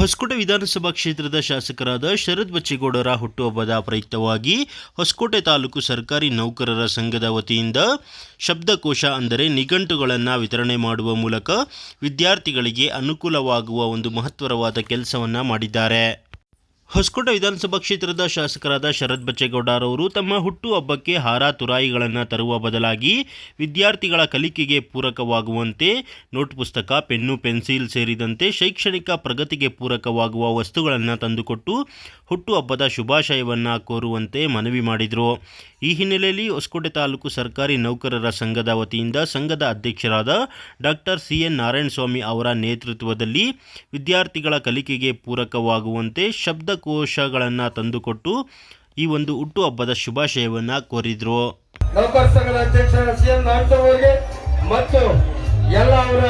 ಹೊಸಕೋಟೆ ವಿಧಾನಸಭಾ ಕ್ಷೇತ್ರದ ಶಾಸಕರಾದ ಶರದ್ ಬಚ್ಚೇಗೌಡರ ಹುಟ್ಟುಹಬ್ಬದ ಪ್ರಯುಕ್ತವಾಗಿ ಹೊಸಕೋಟೆ ತಾಲೂಕು ಸರ್ಕಾರಿ ನೌಕರರ ಸಂಘದ ವತಿಯಿಂದ ಶಬ್ದಕೋಶ ಅಂದರೆ ನಿಘಂಟುಗಳನ್ನು ವಿತರಣೆ ಮಾಡುವ ಮೂಲಕ ವಿದ್ಯಾರ್ಥಿಗಳಿಗೆ ಅನುಕೂಲವಾಗುವ ಒಂದು ಮಹತ್ವರವಾದ ಕೆಲಸವನ್ನು ಮಾಡಿದ್ದಾರೆ. ಹೊಸಕೋಟೆ ವಿಧಾನಸಭಾ ಕ್ಷೇತ್ರದ ಶಾಸಕರಾದ ಶರತ್ ಬಚ್ಚೇಗೌಡರವರು ತಮ್ಮ ಹುಟ್ಟುಹಬ್ಬಕ್ಕೆ ಹಾರ ತುರಾಯಿಗಳನ್ನು ತರುವ ಬದಲಾಗಿ ವಿದ್ಯಾರ್ಥಿಗಳ ಕಲಿಕೆಗೆ ಪೂರಕವಾಗುವಂತೆ ನೋಟ್ ಪುಸ್ತಕ, ಪೆನ್ನು, ಪೆನ್ಸಿಲ್ ಸೇರಿದಂತೆ ಶೈಕ್ಷಣಿಕ ಪ್ರಗತಿಗೆ ಪೂರಕವಾಗುವ ವಸ್ತುಗಳನ್ನು ತಂದುಕೊಟ್ಟು ಹುಟ್ಟುಹಬ್ಬದ ಶುಭಾಶಯವನ್ನು ಕೋರುವಂತೆ ಮನವಿ ಮಾಡಿದರು. ಈ ಹಿನ್ನೆಲೆಯಲ್ಲಿ ಹೊಸಕೋಟೆ ತಾಲೂಕು ಸರ್ಕಾರಿ ನೌಕರರ ಸಂಘದ ವತಿಯಿಂದ ಸಂಘದ ಅಧ್ಯಕ್ಷರಾದ ಡಾಕ್ಟರ್ ಸಿ ಎನ್ ನಾರಾಯಣಸ್ವಾಮಿ ಅವರ ನೇತೃತ್ವದಲ್ಲಿ ವಿದ್ಯಾರ್ಥಿಗಳ ಕಲಿಕೆಗೆ ಪೂರಕವಾಗುವಂತೆ ಶಬ್ದಕೋಶಗಳನ್ನು ತಂದುಕೊಟ್ಟು ಈ ಒಂದು ಹುಟ್ಟುಹಬ್ಬದ ಶುಭಾಶಯವನ್ನು ಕೋರಿದರು. ನೌಕರ ಸಂಘದ ಅಧ್ಯಕ್ಷ ಸಿ ಎಂ ಅವರಿಗೆ ಮತ್ತು ಎಲ್ಲ ಅವರ